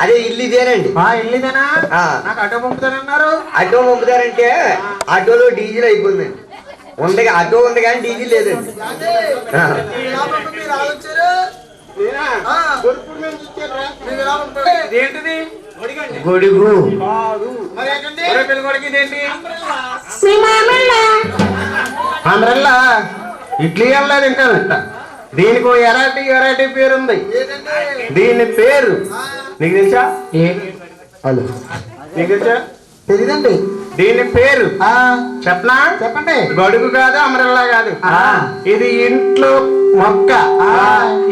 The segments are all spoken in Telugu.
అదే ఇల్లు ఇదేనండి. ఆ ఇల్లుదేనా ఆ. నాకు ఆటో పంపుతానన్నారు ఆటో పంపుతారంటే ఆటోలో డీజిల్ అయిపోయిందండి ఉంది ఆటో ఉంది కానీ డీజిల్ లేదండి. ఆ. ఇదేంటిది గొడుగు. ఆంధ్రల్లా ఇడ్లీ వెళ్ళలేదు ఇంకా దీనికి ఓ ఎరాటి ఎరాటి పేరు ఉంది దీని పేరు. నీకు తెలుసా? హలో. నీకు తెలుసా? తెలీదండి. దీని పేరు ఆ, చెప్పనా? చెప్పండి. గడుగు కాదు అమరల్లా కాదు. ఆ. ఇది ఇంట్లో మొక్క.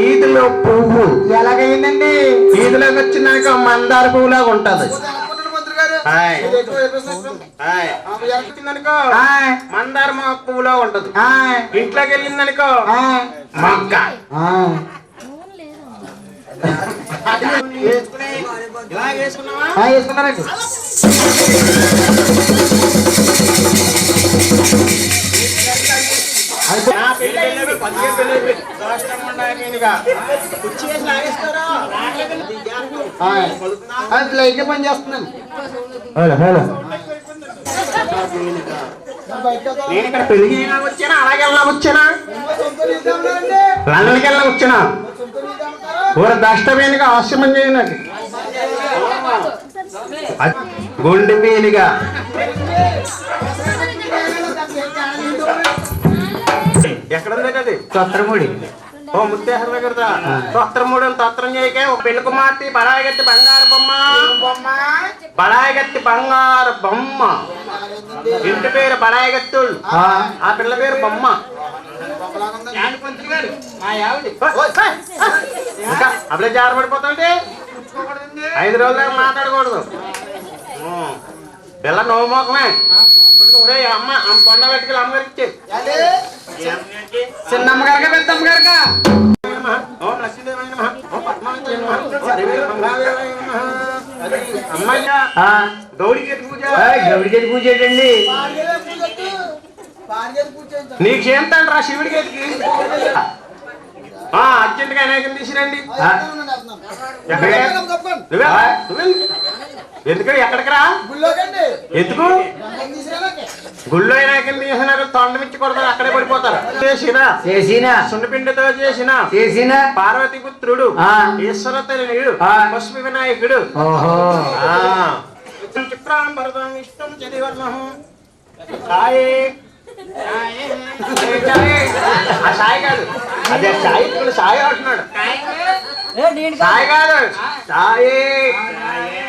ఈదిలో పువ్వు. ఎలాగైందండి? ఈదిలోకి వచ్చినాక మందార పువ్వులాగా ఉంటది. మందార పువ్వులా ఉంటది. ఇంట్లోకి వెళ్ళిందనుకో? మొక్క. వేసుకున్నారండి లైట్ పని చేస్తున్నాను హలో నేను ఇక్కడ పెళ్ళి వచ్చానా అలాగే వెళ్ళా వచ్చానా? లండన్కి వెళ్ళా వచ్చానా? ఊర దష్టమేనిగా ఆశ్రమం చేయనది. గుండె పేలిగా ఎక్కడ ఉంది అది చొత్తరముడి ఓ ముత్తేశ్వర దగ్గరదా తొత్తరమూడు తొత్తరం చేయకే ఒక పెళ్ళి కుమార్తె బడాయిగత్తి బంగారు బొమ్మ. బడాయిగత్తి బంగారు బొమ్మ. ఇంటి పేరు బడాయిగత్తులు. ఆ. పిల్ల పేరు బొమ్మ. మా ఇంకా అప్పుడే జారబడిపోతాంటే ఐదు రోజుల మాట్లాడకూడదు. పిల్ల నవ్వు మోకమే. ఒరే అమ్మ అమ్మ కొండ పెట్టుకెళ్ళి అమ్మగారికి చిన్నమ్మ గారికి పెద్దమ్మ గారికి ఓం అమ్మయ్య పూజ. ఏంటండి? నీకు చేస్తాడు రా శివుడికి ఎత్తికి అర్జెంట్గా అనేకం తీసిరండి? ఎందుకు? ఎక్కడికి రా? ఎందుకు? గుళ్ళో అయినాకం తీసినాక తొండమిచ్చి కొడతారు అక్కడే పడిపోతారు. చేసిన? చేసిన. సుండపిండితో చేసిన? చేసిన. పార్వతి పుత్రుడు ఆ. ఈశ్వర తనయుడు ఆ. పశుపి వినాయకుడు. ఓహో. చిత్రాంబరదం ఇష్టం చదివర్ణం సాయి సాయి. ఏ సాయి? ఆ సాయి కాదు అదే సాయి ఇప్పుడు సాయి అంటున్నాడు సాయి కాదు సాయి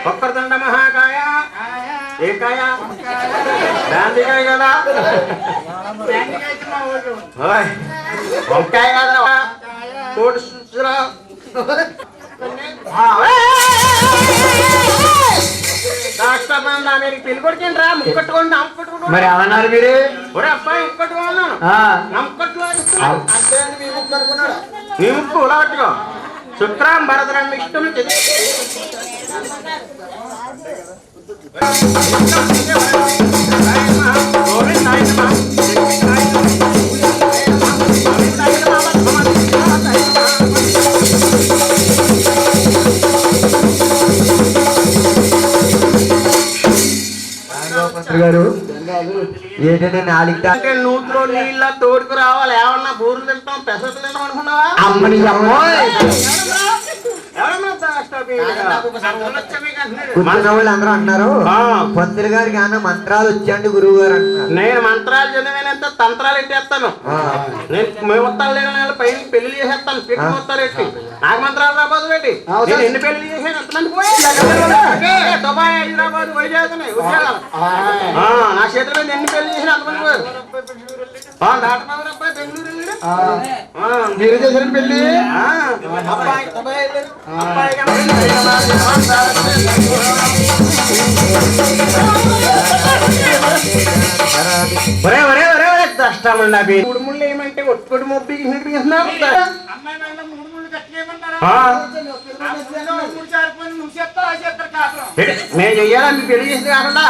ఒక్కరిదండ మహాకాయ ఏ కాయ గాంధీకాయ కదా వంకాయ కాదురా కోడి రాష్ట్రమంది మీరు పెళ్ళి కొడుకేంటి రా ముక్కట్టుకోండి నమ్మకట్టుకోండి మరి ఏమన్నారు మీరు? ఒరే అబ్బాయి ఆ, నీ ముక్కు ఇలా పట్టుకో శుక్రాం భరతరం ఇష్టం మంత్రి గారు. ఏంటంటే నాలుగు నూతిలో నీళ్ళ తోడుకు రావాలి. ఏమన్నా బూరులు తింటాం పెసలు తింటాం అనుకున్నావా? అమ్మని అమ్మోయ్! ఎవరన్నా దాష్టాపీయుడిగా? కూర్చున్న వాళ్ళు అందరూ అంటున్నారు. ఆ. పంతులు గారికి ఏమన్నా మంత్రాలు వచ్చాయండి గురువు గారు అంటున్నారు. నేను మంత్రాలు చదివినంత తంత్రాలు ఎట్టేస్తాను. నేను మేమొత్తాలు లేని వాళ్ళ పైన పెళ్ళి చేసేస్తాను. పెట్టి మొత్తాలు ఎట్టి. నాకు మంత్రాలు రాబోదు పెట్టి నేను ఎన్ని పెళ్ళి చేసాను దుబాయ్ హైదరాబాద్ వైజాగ్ నా చేతుల మీద ఎన్ని పెళ్ళి చేసిన అంతమంది అబ్బాయి బెంగళూరు మీరు చేసిన పెళ్ళి ఒరే ఒరే ఒరే ఒరే దష్టమండి అవి మూడు ముళ్ళు ఏమంటే ఒట్టుకొడి మొబ్బి ఆ. మేము చెయ్యాలా? మీ పెళ్ళి చేసింది కాకుండా?